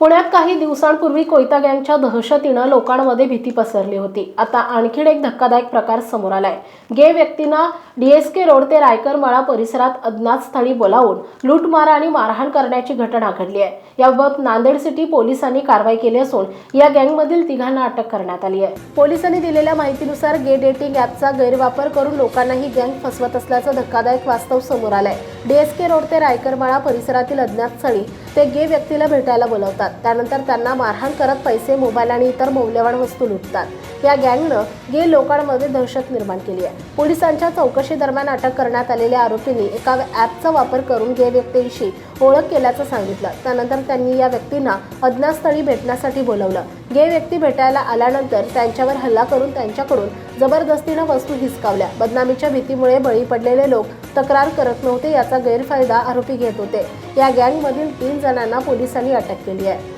पुण्यात काही दिवसांपूर्वी कोयता गँगच्या दहशतीनं लोकांमध्ये भीती पसरली होती. आता आणखीन एक धक्कादायक प्रकार समोर आलाय. गे व्यक्तींना डीएसके रोड ते रायकर मळा परिसरात अज्ञात स्थळी बोलावून लूटमार आणि मारहाण करण्याची घटना घडली आहे. याबाबत नांदेड सिटी पोलिसांनी कारवाई केली असून या गँगमधील तिघांना अटक करण्यात आली आहे. पोलिसांनी दिलेल्या माहितीनुसार गे डेटिंग ॲपचा गैरवापर करून लोकांना ही गँग फसवत असल्याचं धक्कादायक वास्तव समोर आलंय. डीएसके रोड ते रायकरमाळा परिसरातील अज्ञात स्थळी ते गे व्यक्तीला भेटायला बोलवतात. त्यानंतर त्यांना मारहाण करत पैसे मोबाईल आणि इतर मौल्यवान वस्तू लुटतात. या गँगनं गे लोकांमध्ये दहशत निर्माण केली आहे. पोलिसांच्या चौकशी दरम्यान अटक करण्यात आलेल्या आरोपींनी एका ॲपचा वापर करून गे व्यक्तींशी ओळख केल्याचं सांगितलं. त्यानंतर त्यांनी या व्यक्तींना अज्ञातस्थळी भेटण्यासाठी बोलवलं. गे व्यक्ती भेटायला आल्यानंतर त्यांच्यावर हल्ला करून त्यांच्याकडून जबरदस्तीनं वस्तू हिसकावल्या. बदनामीच्या भीतीमुळे बळी पडलेले लोक तक्रार करत नव्हते याचा गैरफायदा आरोपी घेत होते. या गँगमधील तीन जणांना पोलिसांनी अटक केली आहे.